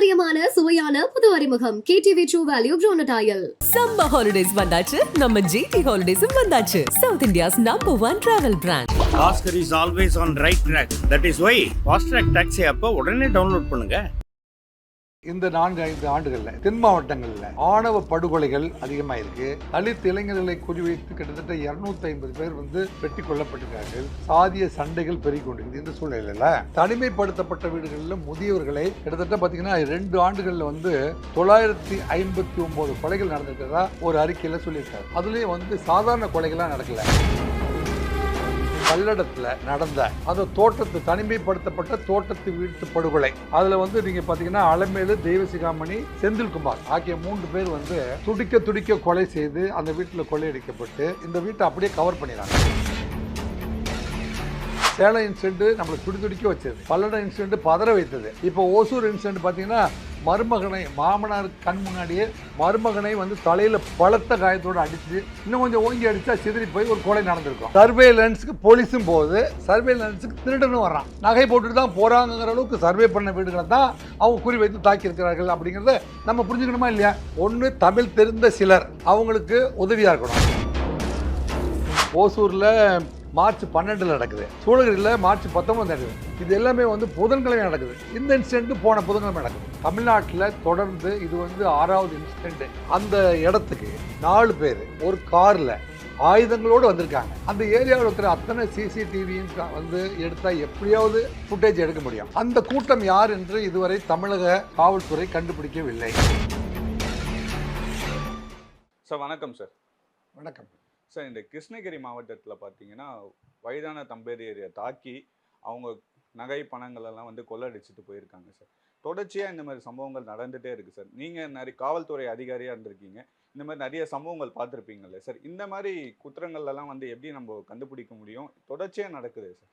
பாரம்பரியமான சுவையான புது அறிமுகம். KTV true value groundnut oil summer holidays வந்தாச்சு. நம்ம ஜிடி ஹாலிடேஸும் வந்தாச்சு. South India's number one travel brand Oscar is always on right track. That is why Fast Track Taxi அப்போ உடனே டவுன்லோட் பண்ணுங்க. இந்த நான்கு ஐந்து ஆண்டுகளில் தென் மாவட்டங்களில் ஆணவ படுகொலைகள் அதிகமாயிருக்கு தலித் இளைஞர்களை குறிவைத்து கிட்டத்தட்ட இருநூத்தி ஐம்பது பேர் வந்து வெட்டி கொல்லப்பட்டிருக்கார்கள். சாதிய சண்டைகள் பெருகி கொண்டிருக்கு இந்த சூழ்நிலையில. தனிமைப்படுத்தப்பட்ட வீடுகளில் முதியவர்களை கிட்டத்தட்ட பார்த்தீங்கன்னா ரெண்டு ஆண்டுகளில் வந்து தொள்ளாயிரத்தி ஐம்பத்தி ஒன்பது கொலைகள் நடந்திருக்கிறதா ஒரு அறிக்கையில் சொல்லியிருக்காரு. அதுலேயும் வந்து சாதாரண கொலைகள்லாம் நடக்கல. பல்லடத்துல நடந்த அந்த தோட்டத்து தனிமைப்படுத்தப்பட்ட தோட்டத்து வீட்டு படுகொலை. அதுல வந்து நீங்க பாத்தீங்கன்னா அலமேலு தெய்வசிகாமணி செந்தில்குமார் ஆகிய மூன்று பேர் வந்து துடிக்க துடிக்க கொலை செய்து அந்த வீட்டுல கொள்ளையடிக்கப்பட்டு இந்த வீட்டை அப்படியே கவர் பண்ணிடுறாங்க. சேலம் இன்சிடென்ட் நம்மளை துடி துடிக்க வச்சது. பல்லடம் இன்சிடென்ட் பதற வைத்தது. இப்போ ஓசூர் இன்சிடென்ட் பார்த்தீங்கன்னா மருமகனை மாமனார் கண் முன்னாடியே மருமகனை வந்து தலையில் பலத்த காயத்தோடு அடித்து இன்னும் கொஞ்சம் ஓங்கி அடித்தா சிதறி போய் ஒரு கொலை நடந்திருக்கும். சர்வேலன்ஸுக்கு போலீஸும் போகுது. சர்வேலன்ஸுக்கு திருடனும் வர்றான். நகை போட்டுட்டு தான் போகிறாங்கிற அளவுக்கு சர்வே பண்ண வீடுகளை தான் அவங்க குறி வைத்து தாக்கியிருக்கிறார்கள் அப்படிங்கிறத நம்ம புரிஞ்சுக்கணுமா இல்லையா? ஒன்று தமிழ் தெரிந்த சிலர் அவங்களுக்கு உதவியாக இருக்கணும். ஓசூரில் மார்ச் பன்னெண்டில் நடக்குது. சூளகிரியில் மார்ச் பத்தொன்பது நடக்குது. இது எல்லாமே வந்து புதன்கிழமை நடக்குது. இந்த இன்சிடென்ட் போன புதன்கிழமை நடக்குது. தமிழ்நாட்டில் தொடர்ந்து இது வந்து ஆறாவது இன்சிடென்ட் அந்த இடத்துக்கு நாலு பேர் ஒரு காரில் ஆயுதங்களோடு வந்திருக்காங்க. அந்த ஏரியாவில் இருக்கிற அத்தனை சிசிடிவியும் வந்து எடுத்தால் எப்படியாவது ஃபுட்டேஜ் எடுக்க முடியும். அந்த கூட்டம் யார் என்று இதுவரை தமிழக காவல்துறை கண்டுபிடிக்கவில்லை. சார் வணக்கம் சார். வணக்கம். சார் இந்த கிருஷ்ணகிரி மாவட்டத்தில் பார்த்தீங்கன்னா வயதான தம்பதியரை தாக்கி அவங்க நகை பணங்கள் எல்லாம் வந்து கொள்ளடிச்சிட்டு போயிருக்காங்க சார். தொடர்ச்சியாக இந்த மாதிரி சம்பவங்கள் நடந்துகிட்டே இருக்குது சார். நீங்கள் நிறைய காவல்துறை அதிகாரியாக இருந்திருக்கீங்க. இந்த மாதிரி நிறைய சம்பவங்கள் பார்த்துருப்பீங்கல்ல சார். இந்த மாதிரி குற்றங்கள்லாம் வந்து எப்படி நம்ம கண்டுபிடிக்க முடியும்? தொடர்ச்சியாக நடக்குது சார்.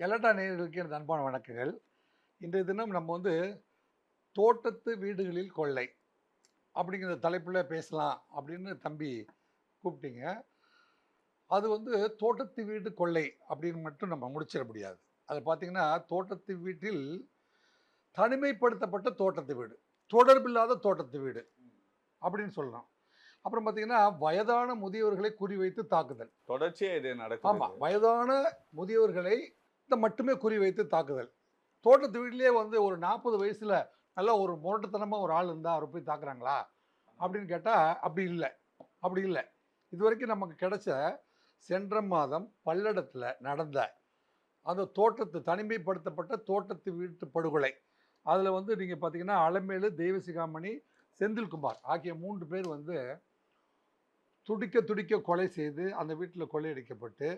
கலட்டா நேர்களுக்கு எனது அன்பான வணக்கங்கள். இன்றைய தினம் நம்ம வந்து தோட்டத்து வீடுகளில் கொள்ளை அப்படிங்கிற தலைப்பில் பேசலாம் அப்படின்னு தம்பி கூப்பிட்டீங்க. அது வந்து தோட்டத்து வீடு கொள்ளை அப்படின்னு மட்டும் நம்ம முடிச்சிட முடியாது. அது பார்த்தீங்கன்னா தோட்டத்து வீட்டில் தனிமைப்படுத்தப்பட்ட தோட்டத்து வீடு தொடர்பில்லாத தோட்டத்து வீடு அப்படின்னு சொல்லலாம். அப்புறம் பார்த்தீங்கன்னா வயதான முதியவர்களை குறிவைத்து தாக்குதல். தொடர்ச்சியாக இது ஆமாம் நடக்குது வயதான முதியவர்களை இந்த மட்டுமே குறிவைத்து தாக்குதல். தோட்டத்து வீட்டிலேயே வந்து ஒரு நாற்பது வயசுல நல்ல ஒரு முரட்டுத்தனமாக ஒரு ஆள் இருந்தால் அவரை போய் தாக்குறாங்களா அப்படின்னு கேட்டால் அப்படி இல்லை. அப்படி இல்லை. இது வரைக்கும் நமக்கு கிடைச்ச சென்ற மாதம் பல்லடத்தில் நடந்த அந்த தோட்டத்து தனிமைப்படுத்தப்பட்ட தோட்டத்து வீட்டு படுகொலை. அதில் வந்து நீங்கள் பார்த்தீங்கன்னா அலமேலு தெய்வசிகாமணி செந்தில்குமார் ஆகிய மூன்று பேர் வந்து துடிக்க துடிக்க கொலை செய்து அந்த வீட்டில் கொள்ளையடிக்கப்பட்டு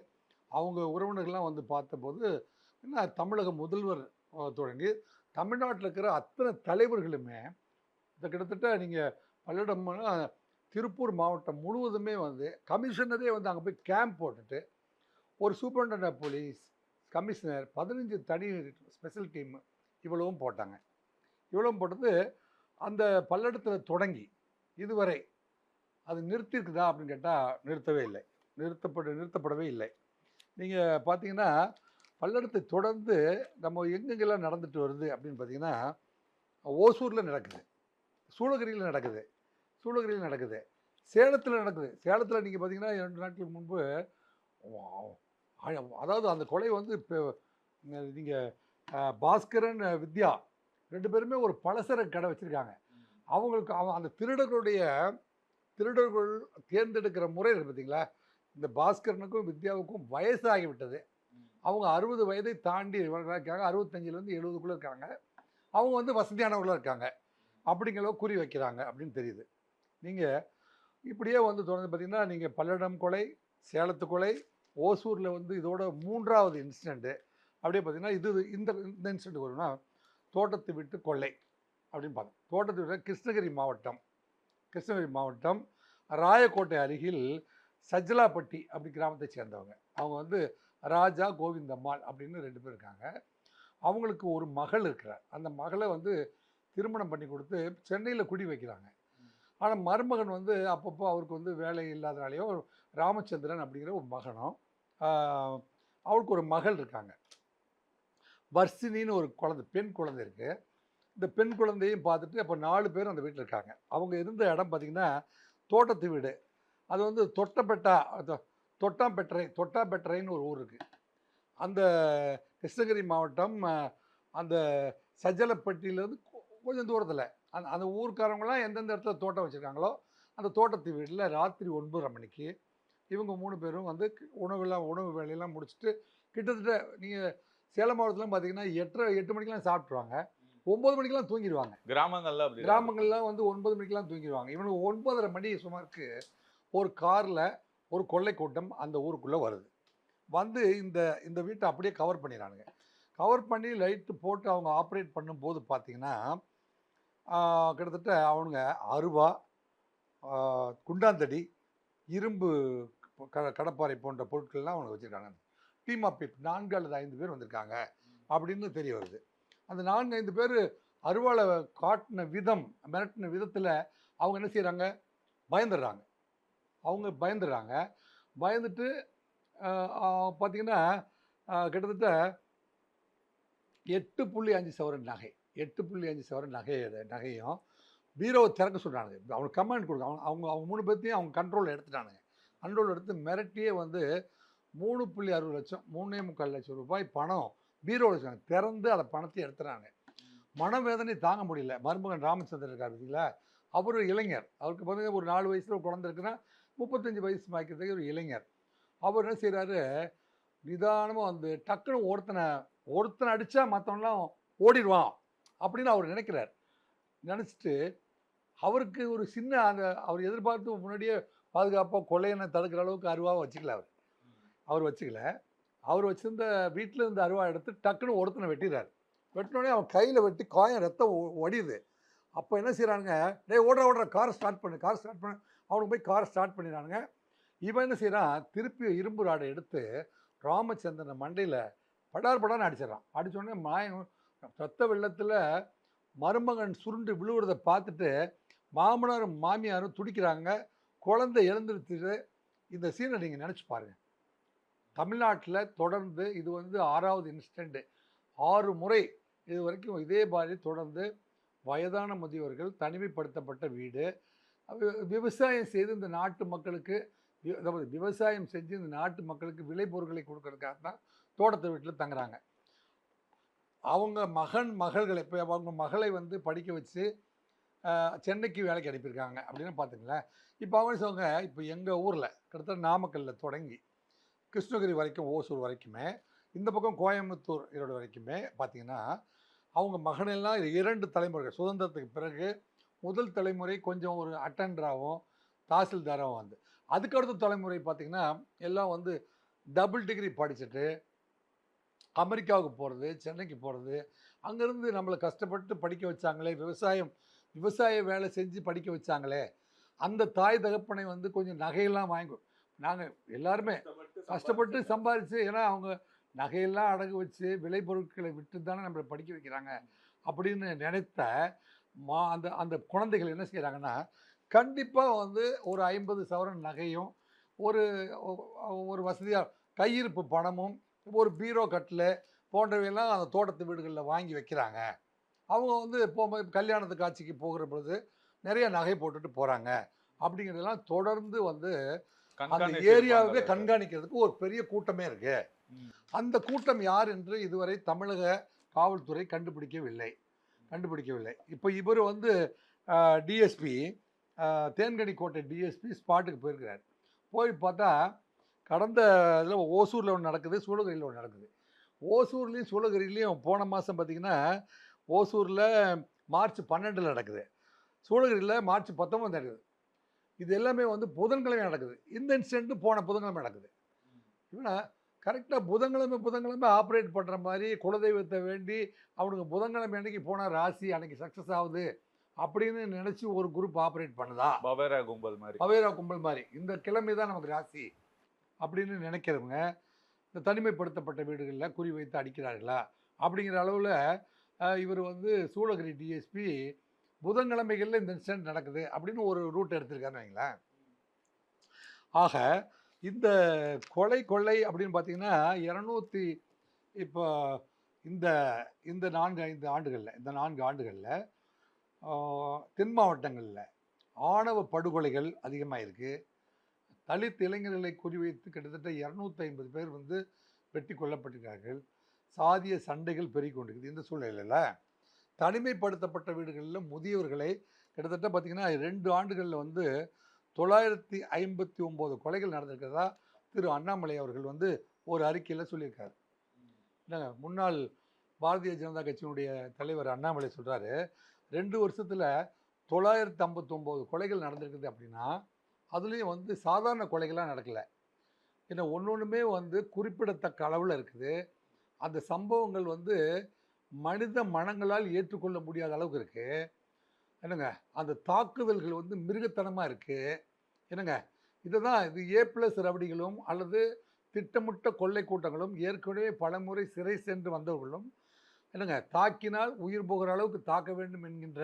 அவங்க உறவினர்கள்லாம் வந்து பார்த்தபோது என்ன தமிழக முதல்வர் தொடங்கி தமிழ்நாட்டில் இருக்கிற அத்தனை தலைவர்களுமே இந்த கிட்டத்தட்ட நீங்கள் பல்லடம் திருப்பூர் மாவட்டம் முழுவதுமே வந்து கமிஷனரே வந்து அங்கே போய் கேம்ப் போட்டுட்டு ஒரு சூப்பரண்ட் ஆஃப் போலீஸ் கமிஷனர் பதினஞ்சு தனி ஸ்பெஷல் டீம் இவ்வளவும் போட்டாங்க. இவ்வளவும் போட்டது அந்த பல்லடத்தில் தொடங்கி இதுவரை அது நிறுத்திருக்குதா அப்படின்னு கேட்டால் நிறுத்தவே இல்லை. நிறுத்தப்பட நிறுத்தப்படவே இல்லை. நீங்கள் பார்த்தீங்கன்னா பல்லடத்தை தொடர்ந்து நம்ம எங்கெங்கெல்லாம் நடந்துட்டு வருது அப்படின்னு பார்த்தீங்கன்னா ஓசூரில் நடக்குது. சூளகிரியில் நடக்குது. சூளகிரியில் நடக்குது. சேலத்தில் நடக்குது. சேலத்தில் நீங்கள் பார்த்தீங்கன்னா இரண்டு நாட்களுக்கு முன்பு அதாவது அந்த கொலை வந்து இப்போ நீங்கள் பாஸ்கரன் வித்யா ரெண்டு பேருமே ஒரு பலசர கடை வச்சுருக்காங்க. அவங்களுக்கு அவன் அந்த திருடர்களுடைய திருடர்கள் தேர்ந்தெடுக்கிற முறை இருக்கு பார்த்தீங்களா இந்த பாஸ்கரனுக்கும் வித்யாவுக்கும் வயசாகி விட்டது. அவங்க அறுபது வயதை தாண்டி இருக்காங்க. அறுபத்தஞ்சிலேருந்து எழுபதுக்குள்ளே இருக்காங்க. அவங்க வந்து வசதியானவர்களாக இருக்காங்க. அப்படிங்கிற குறி வைக்கிறாங்க அப்படின்னு தெரியுது. நீங்கள் இப்படியே வந்து தொடர்ந்து பார்த்தீங்கன்னா நீங்கள் பல்லடம் கொலை சேலத்து கொலை ஓசூரில் வந்து இதோட மூன்றாவது இன்சிடெண்ட்டு அப்படியே பார்த்தீங்கன்னா இது இந்த இந்த இன்சிடெண்ட் வரும்னா தோட்டத்தை விட்டு கொள்ளை அப்படின்னு பார்த்தோம் தோட்டத்தை விட்டு கிருஷ்ணகிரி மாவட்டம் கிருஷ்ணகிரி மாவட்டம் ராயக்கோட்டை அருகில் சஜ்ஜலாப்பட்டி அப்படி கிராமத்தை சேர்ந்தவங்க. அவங்க வந்து ராஜா கோவிந்தம்மாள் அப்படின்னு ரெண்டு பேர் இருக்காங்க. அவங்களுக்கு ஒரு மகள் இருக்கிறார். அந்த மகளை வந்து திருமணம் பண்ணி கொடுத்து சென்னையில் குடி வைக்கிறாங்க. ஆனால் மருமகன் வந்து அப்பப்போ அவருக்கு வந்து வேலை இல்லாதனாலேயோ ராமச்சந்திரன் அப்படிங்கிற ஒரு மகனும் அவளுக்கு அவருக்கு ஒரு மகள் இருக்காங்க. வர்ஷினின்னு ஒரு குழந்தை பெண் குழந்தை இருக்குது இந்த பெண் குழந்தையும் பார்த்துட்டு அப்போ நாலு பேரும் அந்த வீட்டில் இருக்காங்க. அவங்க இருந்த இடம் பார்த்திங்கன்னா தோட்டத்து வீடு. அது வந்து தொட்டபெட்டா தொட்டாம்பெட்டரை தொட்டாம்பெட்டரைன்னு ஒரு ஊர் இருக்குது அந்த கிருஷ்ணகிரி மாவட்டம் அந்த சஜலப்பட்டியிலேருந்து கொஞ்சம் தூரத்தில். அந்த அந்த ஊர்க்காரங்களாம் எந்தெந்த இடத்துல தோட்டம் வச்சுருக்காங்களோ அந்த தோட்டத்து வீட்டில் ராத்திரி ஒன்பதரை மணிக்கு இவங்க மூணு பேரும் வந்து உணவெல்லாம் உணவு வேலையெல்லாம் முடிச்சுட்டு கிட்டத்தட்ட நீங்கள் சேலம் மாவட்டத்தில் பார்த்தீங்கன்னா எட்டரை எட்டு மணிக்கெலாம் சாப்பிட்ருவாங்க ஒம்பது மணிக்கெலாம் தூங்கிடுவாங்க கிராமங்கள்ல கிராமங்கள்லாம் வந்து ஒன்பது மணிக்கெலாம் தூங்கிடுவாங்க இவனுக்கு ஒன்பதரை மணி சுமாருக்கு ஒரு காரில் ஒரு கொள்ளை கூட்டம் அந்த ஊருக்குள்ளே வருது. வந்து இந்த இந்த வீட்டை அப்படியே கவர் பண்ணிடுறானுங்க. கவர் பண்ணி லைட்டு போட்டு அவங்க ஆப்ரேட் பண்ணும்போது பார்த்தீங்கன்னா கிட்டத்தட்ட அவனுங்க அருவா குண்டாந்தடி இரும்பு க கடப்பாறை போன்ற பொருட்கள்லாம் அவனுங்க வச்சுருக்காங்க. டீம் ஆஃப் பீப் நான்கு அல்லது ஐந்து பேர் வந்திருக்காங்க அப்படின்னு தெரிய வருது. அந்த நான்கு ஐந்து பேர் அருவாளை காட்டின விதம் மிரட்டின விதத்தில் அவங்க என்ன செய்கிறாங்க பயந்துடுறாங்க. அவங்க பயந்துடுறாங்க. பயந்துட்டு பார்த்தீங்கன்னா கிட்டத்தட்ட எட்டு புள்ளி அஞ்சு சவரன் நகை. எட்டு புள்ளி அஞ்சு சவரன் நகை நகையும் பீரோவை திறக்க சொல்கிறானுங்க அவனுக்கு கமெண்ட் கொடுக்க அவங்க அவங்க அவங்க மூணு பேர்த்தையும் அவங்க கண்ட்ரோலில் எடுத்துட்டானுங்க. கண்ட்ரோல் எடுத்து மிரட்டியே வந்து மூணு புள்ளி அறுபது லட்சம் மூணே முக்கால் லட்சம் ரூபாய் பணம் பீரோவில் வச்சுருக்காங்க. திறந்து அதை பணத்தை எடுத்துறாங்க. மனவேதனை தாங்க முடியல. மருமகன் ராமச்சந்திரன் இருக்கார் பார்த்தீங்களா அவர் ஒரு இளைஞர். அவருக்கு பார்த்தீங்கன்னா ஒரு நாலு வயசில் ஒரு குழந்தை இருக்குன்னா முப்பத்தஞ்சு வயசு மாய்க்கிறதுக்கு ஒரு இளைஞர். அவர் என்ன செய்கிறாரு நிதானமாக வந்து டக்குன்னு ஒருத்தனை ஒருத்தனை அடித்தா மற்றவன்லாம் ஓடிடுவான். அப்படின்னு அவர் நினைக்கிறார். நினச்சிட்டு அவருக்கு ஒரு சின்ன அந்த அவர் எதிர்பார்த்து முன்னாடியே பாதுகாப்பாக கொள்ளையனை தடுக்கிற அளவுக்கு அருவாவை வச்சுக்கல அவர். அவர் வச்சுக்கல. அவர் வச்சிருந்த வீட்டில் இருந்த அருவா எடுத்து டக்குன்னு ஒருத்தனை வெட்டிடுறாரு. வெட்டினோடனே அவன் கையில் வெட்டி காயம் ரத்தம் ஒடியுது. அப்போ என்ன செய்கிறானுங்க டேய் ஓடுற ஓடுற காரை ஸ்டார்ட் பண்ணு கார் ஸ்டார்ட் பண்ணு. அவனுக்கு போய் காரை ஸ்டார்ட் பண்ணிடுறானுங்க. இவன் என்ன செய்கிறான் திருப்பி இரும்பு ராடை எடுத்து ராமச்சந்திரன் மண்டையில் படார் படார்னு அடிச்சிடறான். அடித்தோடனே மாயம் ரத்த வெள்ளத்தில் மருமகன் சுருண்டு விழுவுறதை பார்த்துட்டு மாமனாரும் மாமியாரும் துடிக்கிறாங்க. குழந்தை எழுந்திருத்துட்டு இந்த சீனை நீங்கள் நினச்சி பாருங்கள் தமிழ்நாட்டில் தொடர்ந்து இது வந்து ஆறாவது இன்ஸ்டண்ட்டு ஆறு முறை இது வரைக்கும் இதே மாதிரி தொடர்ந்து வயதான முதியவர்கள் தனிமைப்படுத்தப்பட்ட வீடு. விவசாயம் செய்து இந்த நாட்டு மக்களுக்கு அதாவது விவசாயம் செஞ்சு இந்த நாட்டு மக்களுக்கு விளைபொருட்களை கொடுக்கறதுக்காக தான் தோட்டத்து வீட்டில் தங்குறாங்க. அவங்க மகன் மகள்களை இப்போ அவங்க மகளை வந்து படிக்க வச்சு சென்னைக்கு வேலைக்கு அனுப்பியிருக்காங்க அப்படின்னு பார்த்துங்களேன். இப்போ அவங்க சொல்லுங்க இப்போ எங்கள் ஊரில் கிட்டத்தட்ட நாமக்கல்லில் தொடங்கி கிருஷ்ணகிரி வரைக்கும் ஓசூர் வரைக்குமே இந்த பக்கம் கோயம்புத்தூர் ஈரோடு வரைக்குமே பார்த்திங்கன்னா அவங்க மகனெல்லாம் இரண்டு தலைமுறைகள். சுதந்திரத்துக்கு பிறகு முதல் தலைமுறை கொஞ்சம் ஒரு அட்டண்டராகவும் தாசில்தாராகவும் வந்து. அதுக்கடுத்த தலைமுறை பார்த்திங்கன்னா எல்லாம் வந்து டபுள் டிகிரி படிச்சுட்டு அமெரிக்காவுக்கு போகிறது சென்னைக்கு போகிறது அங்கேருந்து நம்மளை கஷ்டப்பட்டு படிக்க வச்சாங்களே விவசாயம் விவசாய வேலை செஞ்சு படிக்க வச்சாங்களே அந்த தாய் தகப்பனை வந்து கொஞ்சம் நகையெல்லாம் வாங்கி நாங்கள் எல்லாருமே கஷ்டப்பட்டு சம்பாதிச்சு ஏன்னா அவங்க நகையெல்லாம் அடகு வச்சு விளைபொருட்களை விட்டு தானே நம்மளை படிக்க வைக்கிறாங்க அப்படின்னு நினைத்த மா அந்த அந்த குழந்தைகள் என்ன செய்கிறாங்கன்னா கண்டிப்பாக வந்து ஒரு ஐம்பது சவரன் நகையும் ஒரு ஒரு வசதியாக கையிருப்பு பணமும் ஒரு பீரோ கட்டில் போன்றவையெல்லாம் அந்த தோட்டத்து வீடுகளில் வாங்கி வைக்கிறாங்க. அவங்க வந்து போகும்போது கல்யாணத்து காட்சிக்கு போகிற பொழுது நிறைய நகை போட்டுட்டு போகிறாங்க அப்படிங்கிறதெல்லாம் தொடர்ந்து வந்து அந்த ஏரியாவே. கண்காணிக்கிறதுக்கு ஒரு பெரிய கூட்டமே இருக்கு. அந்த கூட்டம் யார் என்று இதுவரை தமிழக காவல்துறை கண்டுபிடிக்கவில்லை. கண்டுபிடிக்கவில்லை. இப்போ இவர் வந்து டிஎஸ்பி தேன்கனி கோட்டை டிஎஸ்பி ஸ்பாட்டுக்கு போயிருக்கிறார். போய் பார்த்தா கடந்த இதில் ஓசூரில் ஒன்று நடக்குது சூளகிரியில் ஒன்று நடக்குது. ஓசூர்லேயும் சூளகிரிலையும் போன மாதம் பார்த்தீங்கன்னா ஓசூரில் மார்ச் பன்னெண்டில் நடக்குது. சூளகிரியில் மார்ச் பத்தொம்பது நடக்குது. இது எல்லாமே வந்து புதன்கிழமை நடக்குது. இந்த இன்சிடென்ட் போன புதன்கிழமை நடக்குது. இவனா கரெக்டாக புதன்கிழமை புதன்கிழமை ஆப்ரேட் பண்ணுற மாதிரி குலதெய்வத்தை வேண்டி அவனுக்கு புதன்கிழமை அன்னைக்கு போனால் ராசி அன்னைக்கு சக்ஸஸ் ஆகுது அப்படின்னு நினச்சி ஒரு குரூப் ஆப்ரேட் பண்ணுதா? பவேரா கும்பல் மாதிரி. பவேரா கும்பல் மாதிரி. இந்த கிழமை தான் நமக்கு ராசி. அப்படின்னு நினைக்கிறவங்க இந்த தனிமைப்படுத்தப்பட்ட வீடுகளில் குறி வைத்து அடிக்கிறார்களா? அப்படிங்கிற அளவில் இவர் வந்து சூளகிரி டிஎஸ்பி புதன்கிழமைகளில் இந்த இன்சிடென்ட் நடக்குது அப்படின்னு ஒரு ரூட் எடுத்திருக்காருன்னு வைங்களேன். ஆக இந்த கொலை கொள்ளை அப்படின்னு பார்த்தீங்கன்னா இரநூத்தி இப்போ இந்த இந்த நான்கு ஐந்து ஆண்டுகளில் இந்த நான்கு ஆண்டுகளில் தென் மாவட்டங்களில் ஆணவ படுகொலைகள் அதிகமாக இருக்குது தலித் இளைஞர்களை குறிவைத்து கிட்டத்தட்ட இரநூத்தி ஐம்பது பேர் வந்து வெட்டி கொல்லப்பட்டிருக்கார்கள் சாதிய சண்டைகள் பெருகொண்டிருக்குது இந்த சூழ்நிலையில் தனிமைப்படுத்தப்பட்ட வீடுகளில் முதியவர்களை கிட்டத்தட்ட பார்த்திங்கன்னா ரெண்டு ஆண்டுகளில் வந்து தொள்ளாயிரத்தி ஐம்பத்தி ஒம்பது கொலைகள் நடந்திருக்கிறதா திரு அண்ணாமலை அவர்கள் வந்து ஒரு அறிக்கையில் சொல்லியிருக்கார். என்னங்க முன்னாள் பாரதிய ஜனதா கட்சியினுடைய தலைவர் அண்ணாமலை சொல்கிறாரு ரெண்டு வருஷத்தில் தொள்ளாயிரத்தி ஐம்பத்தொம்போது கொலைகள் நடந்திருக்குது அப்படின்னா அதுலேயும் வந்து சாதாரண கொலைகளாக நடக்கலை. ஏன்னா ஒன்று ஒன்றுமே வந்து குறிப்பிடத்தக்க அளவில் இருக்குது. அந்த சம்பவங்கள் வந்து மனித மனங்களால் ஏற்றுக்கொள்ள முடியாத அளவுக்கு இருக்குது என்னங்க அந்த தாக்குதல்கள் வந்து மிருகத்தனமாக இருக்குது என்னங்க இதுதான் இது ஏ ப்ளஸ் ரவடிகளும் அல்லது திட்டமிட்ட கொள்ளை கூட்டங்களும் ஏற்கனவே பலமுறை சிறை சென்று வந்தவர்களும் என்னங்க தாக்கினால் உயிர் போகிற அளவுக்கு தாக்க வேண்டும் என்கின்ற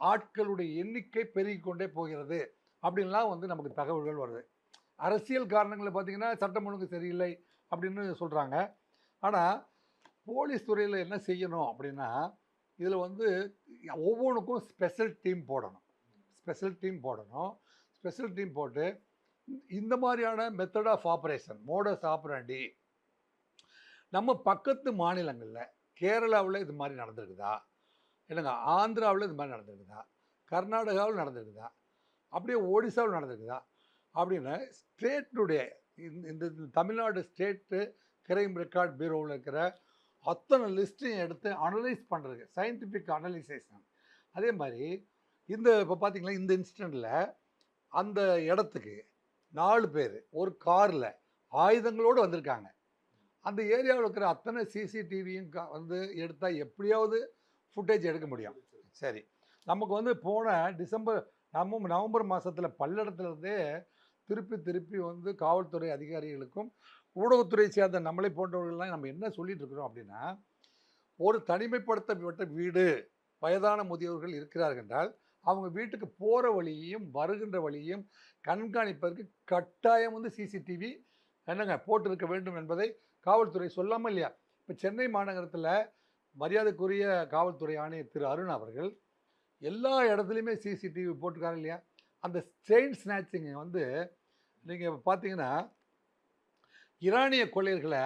ஆட்களுடைய எண்ணிக்கை பெருகிக்கொண்டே போகிறது. அப்படின்லாம் வந்து நமக்கு தகவல்கள் வருது. அரசியல் காரணங்களை பார்த்தீங்கன்னா சட்டம் ஒழுங்கு சரியில்லை அப்படின்னு சொல்கிறாங்க ஆனால் போலீஸ் துறையில் என்ன செய்யணும் அப்படின்னா இதில் வந்து ஒவ்வொன்றுக்கும் ஸ்பெஷல் டீம் போடணும். ஸ்பெஷல் டீம் போடணும். ஸ்பெஷல் டீம் போட்டு இந்த மாதிரியான method of operation modus operandi நம்ம பக்கத்து மாநிலங்களில் கேரளாவில் இது மாதிரி நடந்திருக்குதா? இல்லைங்க ஆந்திராவில் இது மாதிரி நடந்திருக்குதா? கர்நாடகாவில் நடந்திருக்குதா? அப்படியே ஒடிசாவில் நடந்திருக்குதா? அப்படின்னு ஸ்டேட்டுடைய இந்த இந்த தமிழ்நாடு ஸ்டேட்டு கிரைம் ரெக்கார்ட் பியூரோவில் இருக்கிற அத்தனை லிஸ்ட்டையும் எடுத்து அனலைஸ் பண்ணுறது சயின்டிஃபிக் அனலைசேஷன் அதே மாதிரி இந்த இப்போ பார்த்தீங்களா இந்த இன்சிடெண்ட்டில் அந்த இடத்துக்கு நாலு பேர் ஒரு காரில் ஆயுதங்களோடு வந்திருக்காங்க. அந்த ஏரியாவில் இருக்கிற அத்தனை சிசிடிவியும் வந்து எடுத்தால் எப்படியாவது ஃபுட்டேஜ் எடுக்க முடியும். சரி நமக்கு வந்து போன டிசம்பர் நம்ம நவம்பர் மாதத்தில் பல்லடத்துலேருந்தே திருப்பி திருப்பி வந்து காவல்துறை அதிகாரிகளுக்கும் ஊடகத்துறை சேர்ந்த நம்மளை போன்றவர்கள்லாம் நம்ம என்ன சொல்லிட்டு இருக்கிறோம் அப்படின்னா ஒரு தனிமைப்படுத்தப்பட்ட வீடு வயதான முதியவர்கள் இருக்கிறார்கள் என்றால் அவங்க வீட்டுக்கு போகிற வழியையும் வருகின்ற வழியையும் கண்காணிப்பதற்கு கட்டாயம் வந்து சிசிடிவி என்னங்க போட்டிருக்க வேண்டும் என்பதை காவல்துறை சொல்லாமல் இல்லையா? இப்போ சென்னை மாநகரத்தில் மரியாதைக்குரிய காவல்துறை ஆணையர் திரு அருண் அவர்கள் எல்லா இடத்துலையுமே சிசிடிவி போட்டிருக்காரு இல்லையா? அந்த செயின் ஸ்நாச்சிங் வந்து நீங்கள் பார்த்தீங்கன்னா ஈரானிய கொள்ளையர்களை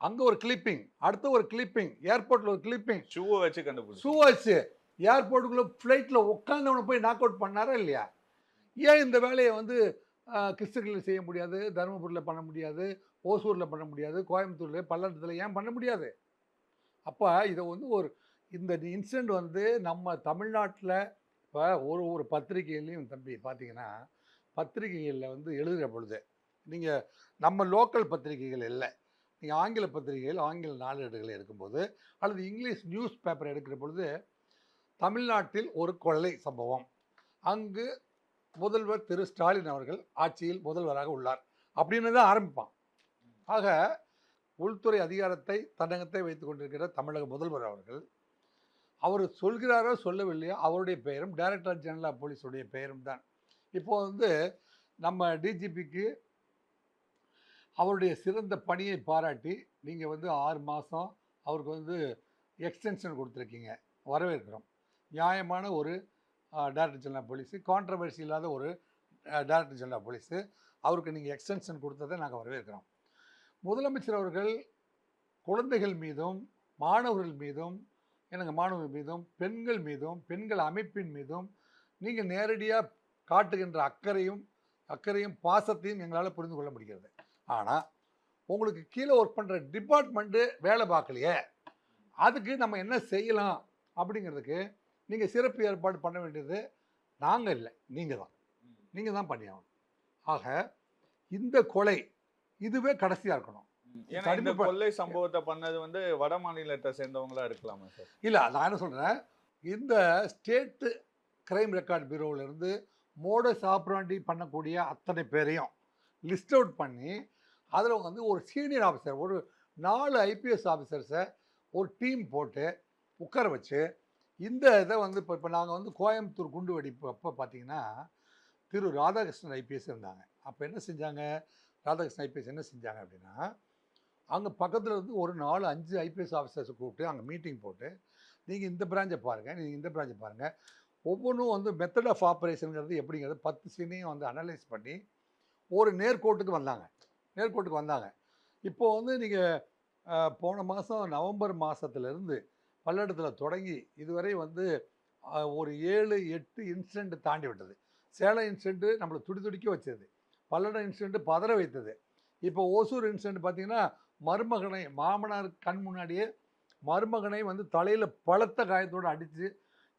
அங்கே ஒரு கிளிப்பிங் அடுத்த ஒரு கிளிப்பிங் ஏர்போர்ட்டில் ஒரு கிளிப்பிங் ஷூவை வச்சு கண்டுபிடிச்சு. ஷூ வச்சு ஏர்போர்ட்டுக்குள்ளே ஃப்ளைட்டில் உட்காந்தவனை போய் நாக் அவுட் பண்ணாரா இல்லையா? ஏன் இந்த வேலையை வந்து கிருஷ்ணகிரியில் செய்ய முடியாது தருமபுரியில் பண்ண முடியாது ஓசூரில் பண்ண முடியாது கோயம்புத்தூரில் பல்லடத்தில் ஏன் பண்ண முடியாது? அப்போ இதை வந்து ஒரு இந்த இன்சிடெண்ட் வந்து நம்ம தமிழ்நாட்டில் இப்போ ஒரு ஒரு பத்திரிகையிலையும் தம்பி பார்த்தீங்கன்னா பத்திரிகைகளில் வந்து எழுதுகிற பொழுது நீங்கள் நம்ம லோக்கல் பத்திரிகைகள் இல்லை. நீங்கள் ஆங்கில பத்திரிகைகள் ஆங்கில நாளேடுகளை எடுக்கும்போது அல்லது இங்கிலீஷ் நியூஸ் பேப்பர் எடுக்கிற பொழுது தமிழ்நாட்டில் ஒரு கொள்ளை சம்பவம். அங்கு முதல்வர் திரு. ஸ்டாலின் அவர்கள் ஆட்சியில் முதல்வராக உள்ளார். அப்படின்னு தான் ஆரம்பிப்பான். ஆக உள்துறை அதிகாரத்தை தன்னகத்தை வைத்து கொண்டிருக்கிற தமிழக முதல்வர் அவர்கள் அவர் சொல்கிறாரோ சொல்லவில்லையோ அவருடைய பெயரும் டைரக்டர் ஜெனரல் ஆஃப் போலீஸுடைய பெயரும் தான். இப்போது வந்து நம்ம டிஜிபிக்கு அவருடைய சிறந்த பணியை பாராட்டி நீங்கள் வந்து ஆறு மாதம் அவருக்கு வந்து எக்ஸ்டென்ஷன் கொடுத்துருக்கீங்க. வரவேற்கிறோம். நியாயமான ஒரு டைரக்டர் ஜெனரல் போலீஸு கான்ட்ரவர்சி இல்லாத ஒரு டைரக்டர் ஜெனரல் போலீஸு அவருக்கு நீங்கள் எக்ஸ்டென்ஷன் கொடுத்ததை நாங்கள் வரவேற்கிறோம். முதலமைச்சர் அவர்கள் குழந்தைகள் மீதும் மாணவர்கள் மீதும் எனக்கு மாணவர்கள் மீதும் பெண்கள் மீதும் பெண்கள் அமைப்பின் மீதும் நீங்கள் நேரடியாக காட்டுகின்ற அக்கறையும் அக்கறையும் பாசத்தையும் எங்களால் புரிந்து கொள்ள முடிகிறது. ஆனால் உங்களுக்கு கீழே ஒர்க் பண்ணுற டிபார்ட்மெண்ட்டு வேலை பார்க்கலையே அதுக்கு நம்ம என்ன செய்யலாம் அப்படிங்கிறதுக்கு நீங்கள் சிறப்பு ஏற்பாடு பண்ண வேண்டியது நாங்கள் இல்லை நீங்கள் தான். நீங்கள் தான் பண்ணியாகணும். ஆக இந்த கொலை இதுவே கடைசியாக இருக்கணும். ஏன்னா இந்த கொள்ளை சம்பவத்தை பண்ணது வந்து வட மாநிலத்தை சேர்ந்தவங்களா இருக்கலாமா சார்? இல்லை நான் என்ன சொல்கிறேன் இந்த ஸ்டேட்டு கிரைம் ரெக்கார்ட் பியூரோவிலேருந்து மோடஸ் ஆப்ராண்டி பண்ணக்கூடிய அத்தனை பேரையும் லிஸ்ட் அவுட் பண்ணி அதில் வந்து ஒரு சீனியர் ஆஃபீஸர் ஒரு நாலு ஐபிஎஸ் ஆஃபீஸர்ஸை ஒரு டீம் போட்டு உட்கார வச்சு இந்த இதை வந்து இப்போ இப்போ நாங்கள் வந்து கோயம்புத்தூர் குண்டு வெடிப்பு அப்போ பார்த்தீங்கன்னா திரு ராதாகிருஷ்ணன் ஐபிஎஸ் இருந்தாங்க. அப்போ என்ன செஞ்சாங்க? ராதாகிருஷ்ணன் ஐபிஎஸ் என்ன செஞ்சாங்க அப்படின்னா அங்கே பக்கத்தில் இருந்து ஒரு நாலு அஞ்சு ஐபிஎஸ் ஆஃபீஸர்ஸை கூப்பிட்டு அங்கே மீட்டிங் போட்டு நீங்கள் இந்த பிரான்ச்சை பாருங்கள் நீங்கள் இந்த பிரான்ச்சை பாருங்கள் ஒவ்வொன்றும் வந்து மெத்தட் ஆஃப் ஆப்ரேஷனுங்கிறது எப்படிங்கிறது பத்து சீனையும் வந்து அனலைஸ் பண்ணி ஒரு நேர்கோட்டுக்கு வந்தாங்க. நேர்கோட்டுக்கு வந்தாங்க. இப்போ வந்து நீங்கள் போன மாதம் நவம்பர் மாதத்துலேருந்து பல்லடத்தில் தொடங்கி இதுவரை வந்து ஒரு ஏழு எட்டு இன்சிடெண்ட் தாண்டி விட்டது. சேலம் இன்சிடெண்ட்டு நம்மளை துடி துடிக்க வச்சது. பல்லடம் இன்சிடெண்ட்டு பதற வைத்தது. இப்போ ஓசூர் இன்சிடெண்ட் பார்த்திங்கன்னா மருமகனை மாமனார் கண் முன்னாடியே மருமகனை வந்து தலையில் பலத்த காயத்தோடு அடித்து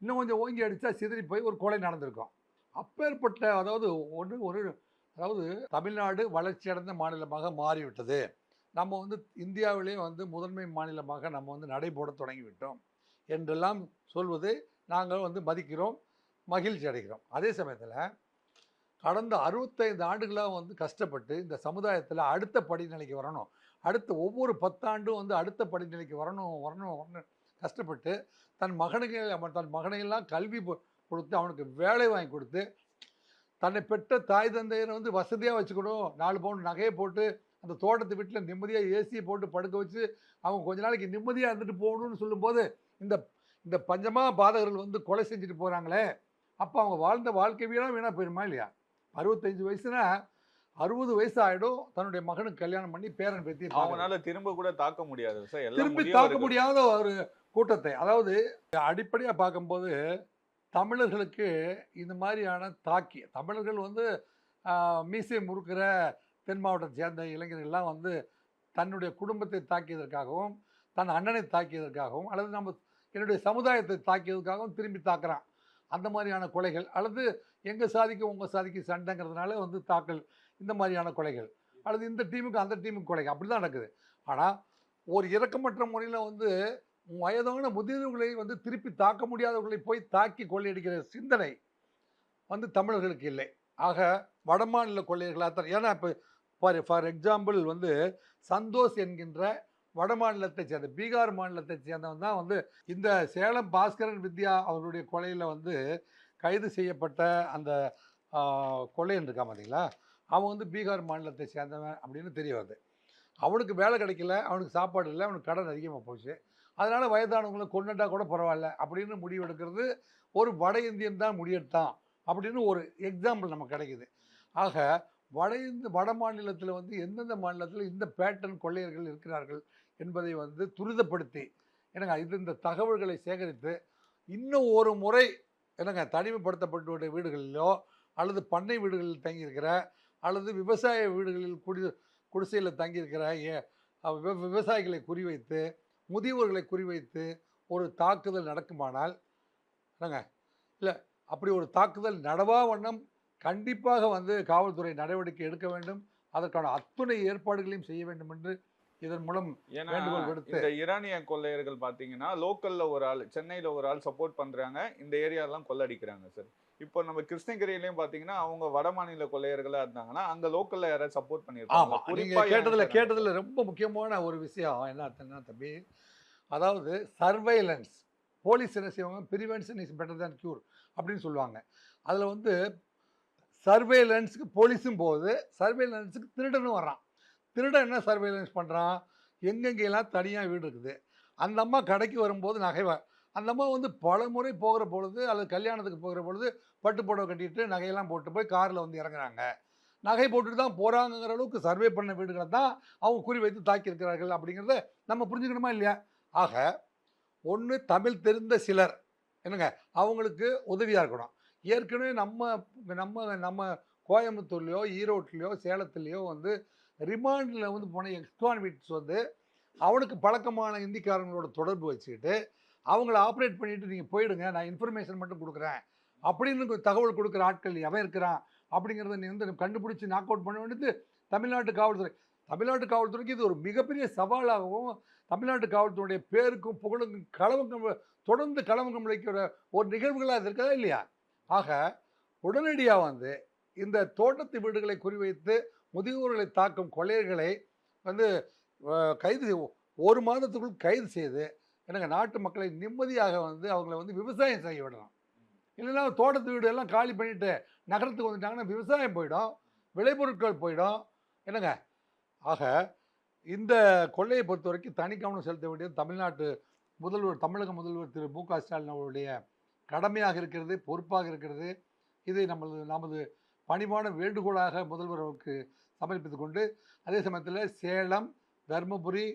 இன்னும் கொஞ்சம் ஓங்கி அடித்தா சிதறி போய் ஒரு கொலை நடந்திருக்கும். அப்பேற்பட்ட அதாவது ஒன்று ஒரு அதாவது தமிழ்நாடு வளர்ச்சியடைந்த மாநிலமாக மாறிவிட்டது. நம்ம வந்து இந்தியாவிலே வந்து முதன்மை மாநிலமாக நம்ம வந்து நடைபோட தொடங்கிவிட்டோம் என்றெல்லாம் சொல்வது நாங்கள் வந்து மதிக்கிறோம் மகிழ்ச்சி அடைகிறோம். அதே சமயத்தில் கடந்த அறுபத்தைந்து ஆண்டுகளாக வந்து கஷ்டப்பட்டு இந்த சமுதாயத்தில் அடுத்த படிநிலைக்கு வரணும். அடுத்த ஒவ்வொரு பத்தாண்டும் வந்து அடுத்த படிநிலைக்கு வரணும் வரணும் வரணும் கஷ்டப்பட்டு தன் மகனுக்கு தன் மகனையெல்லாம் கல்வி கொடுத்து அவனுக்கு வேலை வாங்கி கொடுத்து தன்னை பெற்ற தாய் தந்தையரை வந்து வசதியாக வச்சுக்கணும். நாலு பவுன் நகையை போட்டு அந்த தோட்டத்து வீட்டில் நிம்மதியாக ஏசியை போட்டு படுக்க வச்சு அவங்க கொஞ்ச நாளைக்கு நிம்மதியாக இருந்துட்டு போகணும்னு சொல்லும்போது இந்த இந்த பஞ்சமா பாதகர்கள் வந்து கொலை செஞ்சுட்டு போகிறாங்களே அப்போ அவங்க வாழ்ந்த வாழ்க்கை வீணாக வீணாக போயிருமா இல்லையா? அறுபத்தஞ்சு வயசுனா அறுபது வயசு ஆகிடும் தன்னுடைய மகனுக்கு கல்யாணம் பண்ணி பேரன் பேத்தி. அவங்களால திரும்ப கூட தாக்க முடியாது சார் திரும்பி. தாக்க முடியாத ஒரு கூட்டத்தை அதாவது அடிப்படையாக பார்க்கும்போது தமிழர்களுக்கு இந்த மாதிரியான தாக்கி தமிழர்கள் வந்து மீசை முறுக்கிற தென் மாவட்டத்தை சேர்ந்த இளைஞர்கள்லாம் வந்து தன்னுடைய குடும்பத்தை தாக்கியதற்காகவும் தன் அண்ணனை தாக்கியதற்காகவும் அல்லது நம்ம என்னுடைய சமுதாயத்தை தாக்கியதற்காகவும் திரும்பி தாக்குறான் அந்த மாதிரியான கொலைகள் அல்லது எங்கள் சாதிக்கு உங்கள் சாதிக்கு சண்டைங்கிறதுனால வந்து தாக்கல் இந்த மாதிரியான கொலைகள் அல்லது இந்த டீமுக்கு அந்த டீமுக்கு கொலைகள் அப்படி தான் நடக்குது. ஆனால் ஒரு இறக்கமற்ற முறையில் வந்து வயதான முதியவர்களை வந்து திருப்பி தாக்க முடியாதவர்களை போய் தாக்கி கொள்ளையடிக்கிற சிந்தனை வந்து தமிழர்களுக்கு இல்லை. ஆக வடமாநில கொள்ளையர்களாக தான் ஏன்னா இப்போ ஃபார் ஃபார் எக்ஸாம்பிள் வந்து சந்தோஷ் என்கின்ற வடமாநிலத்தை சேர்ந்த பீகார் மாநிலத்தை சேர்ந்தவன் தான் வந்து இந்த சேலம் பாஸ்கரன் வித்யா அவருடைய கொலையில் வந்து கைது செய்யப்பட்ட அந்த ஆ, கொள்ளையன் இருக்கான் பார்த்தீங்களா அவன் வந்து பீகார் மாநிலத்தை சேர்ந்தவன் அப்படின்னு தெரிய வருது. அவனுக்கு வேலை கிடைக்கல அவனுக்கு சாப்பாடு இல்லை அவனுக்கு கடன் அதிகமாக போச்சு. அதனால் வயதானவங்களை கொண்டுட்டா கூட பரவாயில்ல அப்படின்னு முடிவெடுக்கிறது ஒரு வட இந்தியன் தான் முடிவெடுத்தான் அப்படின்னு ஒரு எக்ஸாம்பிள் நமக்கு கிடைக்குது. ஆக வட இந்த வட மாநிலத்தில் வந்து எந்தெந்த மாநிலத்தில் இந்த பேட்டர்ன் கொள்ளையர்கள் இருக்கிறார்கள் என்பதை வந்து துரிதப்படுத்தி என்னங்க இது இந்த தகவல்களை சேகரித்து இன்னும் ஒரு முறை என்னங்க தனிமைப்படுத்தப்பட்டுள்ள வீடுகளிலோ அல்லது பண்ணை வீடுகளில் தங்கியிருக்கிற அல்லது விவசாய வீடுகளில் குடி குடிசையில் தங்கியிருக்கிற ஏ- விவசாயிகளை குறிவைத்து முதியவர்களை குறிவைத்து ஒரு தாக்குதல் நடக்குமானால் என்னங்க இல்லை அப்படி ஒரு தாக்குதல் நடவா வண்ணம் கண்டிப்பாக வந்து காவல்துறை நடவடிக்கை எடுக்க வேண்டும். அதற்கான அத்துணை ஏற்பாடுகளையும் செய்ய வேண்டும் என்று இதன் மூலம் ஏன்னா இந்த ஈரானிய கொள்ளையர்கள் பாத்தீங்கன்னா லோக்கல்ல ஒரு ஆள் சென்னையில ஒரு ஆள் சப்போர்ட் பண்றாங்க. இந்த ஏரியாலாம் கொள்ளடிக்கிறாங்க சார் இப்போ நம்ம கிருஷ்ணகிரியிலயும் பாத்தீங்கன்னா அவங்க வட மாநில கொள்ளையர்களா இருந்தாங்கன்னா அங்க லோக்கல்ல யாராவது சப்போர்ட் பண்ணிருப்பாங்க நீங்க கேட்டதுல கேட்டதுல ரொம்ப முக்கியமான ஒரு விஷயம் என்ன தம்பி அதாவது சர்வைலன்ஸ் போலீஸ் என்ன செய்வாங்க? Prevention is better than cure அப்படின்னு சொல்லுவாங்க. அதில் வந்து சர்வேலன்ஸுக்கு போலீஸும் போகுது சர்வேலன்ஸுக்கு திருடனும் வர்றான். திருடன் என்ன சர்வேலன்ஸ் பண்ணுறான் எங்கெங்கெல்லாம் தனியாக வீடு இருக்குது? அந்த அம்மா கடைக்கு வரும்போது நகைவா அந்த அம்மா வந்து பல முறை போகிற பொழுது அல்லது கல்யாணத்துக்கு போகிற பொழுது பட்டு புடவை கட்டிட்டு நகையெல்லாம் போட்டு போய் காரில் வந்து இறங்குறாங்க. நகை போட்டுட்டு தான் போகிறாங்கங்கிற அளவுக்கு சர்வே பண்ண வீடுகளை தான் அவங்க குறி வைத்து தாக்கியிருக்கிறார்கள் அப்படிங்கிறத நம்ம புரிஞ்சுக்கணுமா இல்லையா? ஆக ஒன்று தமிழ் தெரிந்த சிலர் என்னங்க அவங்களுக்கு உதவியாக இருக்கணும். ஏற்கனவே நம்ம நம்ம நம்ம கோயம்புத்தூர்லேயோ ஈரோட்லேயோ சேலத்துலேயோ வந்து ரிமாண்டில் வந்து போன எக்ஸ்கான்விட்ஸ் வந்து அவனுக்கு பழக்கமான இந்திக்காரங்களோட தொடர்பு வச்சுக்கிட்டு அவங்கள ஆப்ரேட் பண்ணிட்டு நீங்கள் போயிடுங்க நான் இன்ஃபர்மேஷன் மட்டும் கொடுக்குறேன் அப்படின்னு தகவல் கொடுக்குற ஆட்கள் எவன் இருக்கிறான் அப்படிங்கிறத நீ வந்து கண்டுபிடிச்சி நாக் அவுட் பண்ண வேண்டியது தமிழ்நாட்டு காவல்துறை. தமிழ்நாட்டு காவல்துறைக்கு இது ஒரு மிகப்பெரிய சவாலாகவும் தமிழ்நாட்டு காவல்துறையுடைய பேருக்கும் புகழுக்கும் களவங்கம் தொடர்ந்து களவங்கம் விளைக்கிற ஒரு நிகழ்வுகளாக அது இருக்கதா இல்லையா? ஆக உடனடியாக வந்து இந்த தோட்டத்து வீடுகளை குறிவைத்து முதியோர்களை தாக்கும் கொள்ளையர்களை வந்து கைது ஒரு மாதத்துக்குள் கைது செய்து எனக்கு நாட்டு மக்களை நிம்மதியாக வந்து அவங்கள வந்து விவசாயம் செய்ய விடலாம். இல்லைன்னா தோட்டத்து வீடு எல்லாம் காலி பண்ணிட்டு நகரத்துக்கு வந்துட்டாங்கன்னா விவசாயம் போயிடும் விளைபொருட்கள் போயிடும். என்னங்க ஆக இந்த கொள்ளையை பொறுத்த வரைக்கும் தனி கவனம் செலுத்த வேண்டியது தமிழ்நாட்டு முதல்வர் தமிழக முதல்வர் திரு. மு. க. ஸ்டாலின் அவருடைய கடமையாக இருக்கிறது பொறுப்பாக இருக்கிறது. இதை நமது நமது பணிவான வேண்டுகோளாக முதல்வர் அவருக்கு சமர்ப்பித்து கொண்டு அதே சமயத்தில் சேலம் தருமபுரி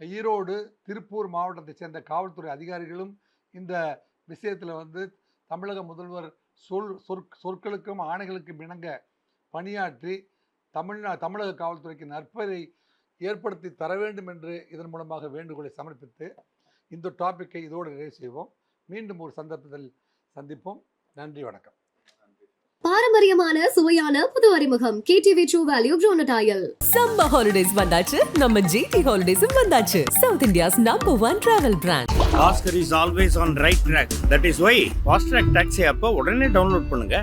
ஈரோடு திருப்பூர் மாவட்டத்தைச் சேர்ந்த காவல்துறை அதிகாரிகளும் இந்த விஷயத்தில் வந்து தமிழக முதல்வர் சொல் சொற் சொற்களுக்கும் ஆணைகளுக்கும் இணங்க பணியாற்றி தமிழ்நா தமிழக காவல்துறைக்கு நற்பெயரை ஏற்படுத்தி தர வேண்டும் என்று இதன் மூலமாக வேண்டுகோளை சமர்ப்பித்து இந்த டாப்பிக்கை இதோடு நிறைவு செய்வோம். மீண்டும் ஒரு சந்தர்ப்பத்தில் சந்திப்போம். நன்றி வணக்கம். பாரம்பரியமான சுவையான புது அறிமுகம். KTV true value groundnut oil summer holidays வந்தாச்சு. நம்ம ஜிடி ஹாலிடேஸும் வந்தாச்சு. South India's number one travel brand Bhaskar is always on right track that is why fast track taxi அப்போ உடனே டவுன்லோட் பண்ணுங்க.